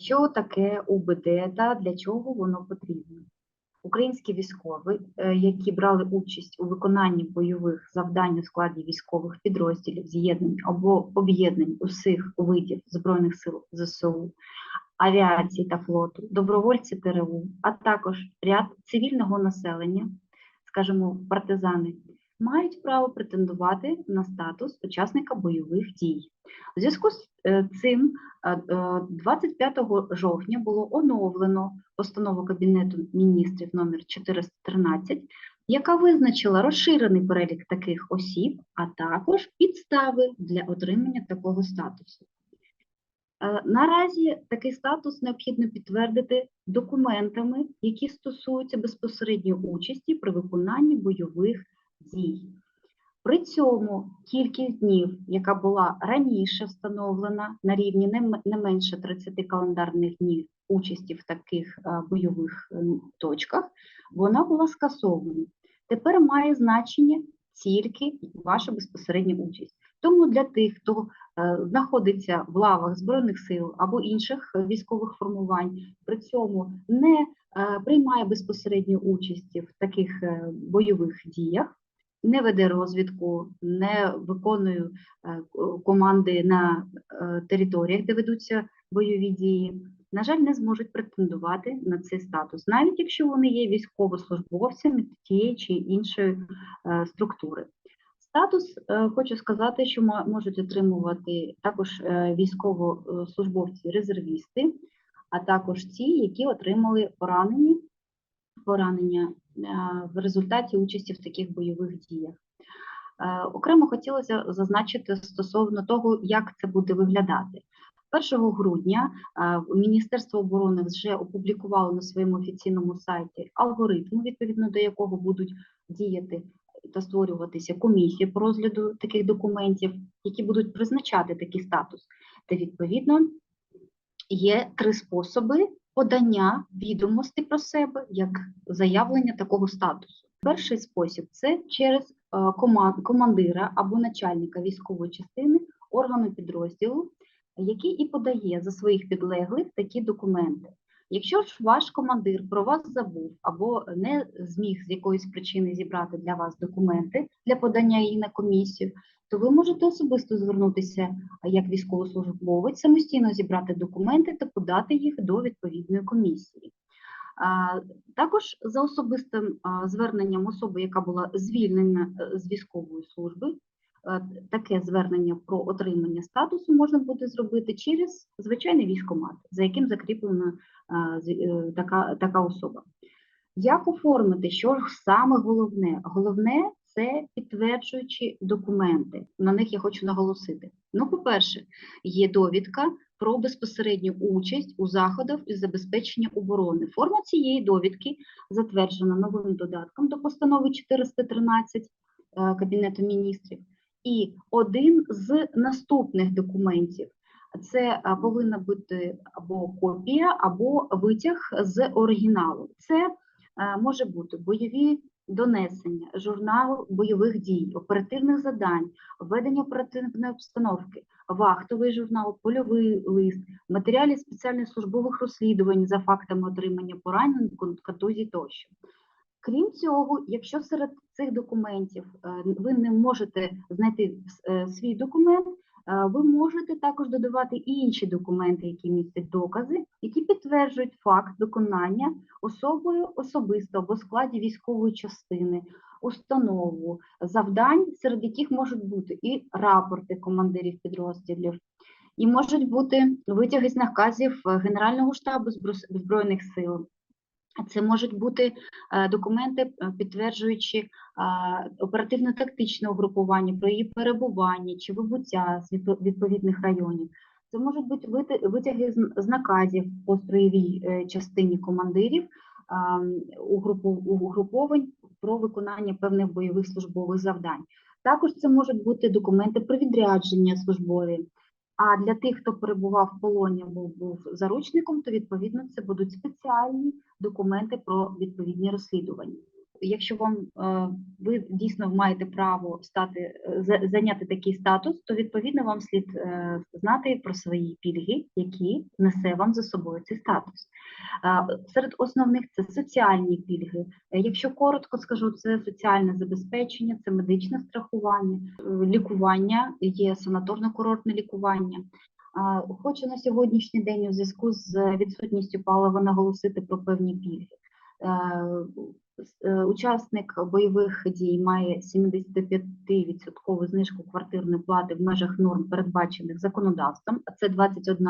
Що таке УБД та для чого воно потрібно? Українські військові, е, які брали участь у виконанні бойових завдань у складі військових підрозділів, з'єднань або об'єднань усіх видів Збройних сил ЗСУ, авіації та флоту, добровольці ТРУ, а також ряд цивільного населення, скажімо, партизани, мають право претендувати на статус учасника бойових дій. У зв'язку з е, цим е, е, 25 жовтня було оновлено постанову Кабінету міністрів номер 413, яка визначила розширений перелік таких осіб, а також підстави для отримання такого статусу. Е, Наразі такий статус необхідно підтвердити документами, які стосуються безпосередньо участі при виконанні бойових дій. При цьому кількість днів, яка була раніше встановлена на рівні не менше 30 календарних днів участі в таких е, бойових точках, вона була скасована. Тепер має значення тільки ваша безпосередня участь. Тому для тих, хто е, знаходиться в лавах Збройних сил або інших е, військових формувань, при цьому не приймає безпосередньо участі в таких бойових діях, не веде розвідку, не виконує е, команди на е, територіях, де ведуться бойові дії, на жаль, не зможуть претендувати на цей статус, навіть якщо вони є військовослужбовцями тієї чи іншої е, структури. Статус, хочу сказати, що мо- можуть отримувати також е, військовослужбовці, резервісти, а також ті, які отримали поранені, поранення е, в результаті участі в таких бойових діях. Е, Окремо хотілося зазначити стосовно того, як це буде виглядати. 1 грудня е, Міністерство оборони вже опублікувало на своєму офіційному сайті алгоритм, відповідно до якого будуть діяти та створюватися комісії по розгляду таких документів, які будуть призначати такий статус. Та відповідно є три способи подання відомостей про себе як заявлення такого статусу. Перший спосіб це через е, командира або начальника військової частини органу підрозділу, який і подає за своїх підлеглих такі документи. Якщо ж ваш командир про вас забув або не зміг з якоїсь причини зібрати для вас документи для подання її на комісію, то ви можете особисто звернутися як військовослужбовець, самостійно зібрати документи та подати їх до відповідної комісії. Також за особистим зверненням особи, яка була звільнена е, з військової служби, е, таке звернення про отримання статусу можна буде зробити через звичайний військкомат, за яким закріплена е, така, така особа. Як оформити, що ж саме головне? Головне це підтверджуючі документи. На них я хочу наголосити. Ну, по-перше, є довідка про безпосередню участь у заходах із забезпечення оборони. Форма цієї довідки затверджена новим додатком до постанови 413 е, Кабінету міністрів. І один з наступних документів це е, повинна бути або копія, або витяг з оригіналу. Це може бути бойові донесення, журнал бойових дій, оперативних задань, введення оперативної обстановки, вахтовий журнал, польовий лист, матеріалі спеціальних службових розслідувань за фактами отримання поранень, кон- контузій тощо. Крім цього, якщо серед цих документів е, ви не можете знайти е, свій документ, е, ви можете також додавати інші документи, які містять докази, які підтверджують факт виконання особою особисто або складі військової частини, установу, завдань, серед яких можуть бути і рапорти командирів підрозділів, і можуть бути витяги з наказів е, Генерального штабу Збройних сил. Це можуть бути е, документи, е, підтверджуючи е, оперативно-тактичне угрупування про її перебування чи вибуття з відповідних районів. Це можуть бути витяги з наказів по строєвій частині командирів угруповань про виконання певних бойових службових завдань. Також це можуть бути документи про відрядження службові. А для тих, хто перебував в полоні або був заручником, то відповідно це будуть спеціальні документи про відповідні розслідування. Якщо вам е, ви дійсно маєте право стати е, зайняти такий статус, то відповідно вам слід е, знати про свої пільги, які несе вам за собою цей статус. Серед основних це соціальні пільги. Якщо коротко скажу, це соціальне забезпечення, це медичне страхування, лікування, є санаторно-курортне лікування. Хочу на сьогоднішній день у зв'язку з відсутністю палива наголосити про певні пільги. Е, Учасник бойових дій має 75% знижку квартирної плати в межах норм, передбачених законодавством, а це 21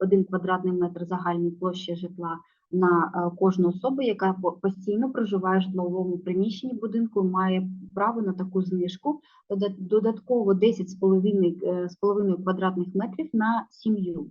один квадратний метр загальної площі житла на е, кожну особу, яка по- постійно проживає в житловому приміщенні будинку, має право на таку знижку дода- додатково 10,5 е, квадратних метрів на сім'ю.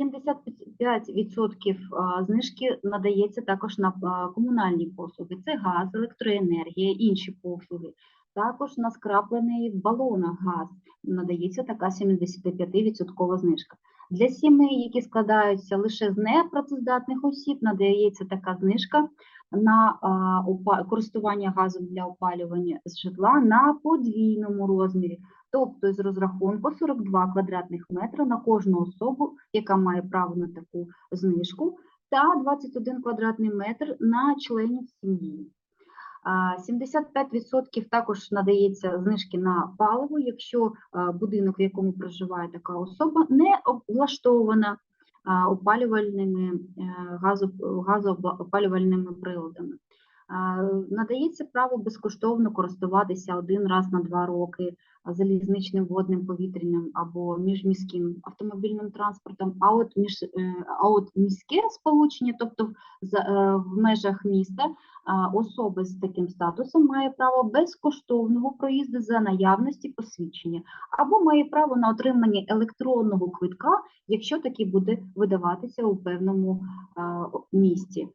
75% а, знижки надається також на комунальні послуги. Це газ, електроенергія, інші послуги. Також на скраплений в балонах газ надається така 75% знижка. Для сімей, які складаються лише з непрацездатних осіб, надається така знижка на користування газом для опалювання з житла на подвійному розмірі, тобто з розрахунку 42 квадратних метри на кожну особу, яка має право на таку знижку, та 21 квадратний метр на членів сім'ї. А, 75% також надається знижки на паливо, якщо будинок, в якому проживає така особа, не облаштована опалювальними е, газоопалювальними приладами. Надається право безкоштовно користуватися один раз на два роки залізничним водним повітряним або міжміським автомобільним транспортом. А от між е, а от міське сполучення, тобто в, е, межах міста, а, особа з таким статусом має право безкоштовного проїзду за наявності посвідчення, або має право на отримання електронного квитка, якщо такий буде видаватися у певному а, місті.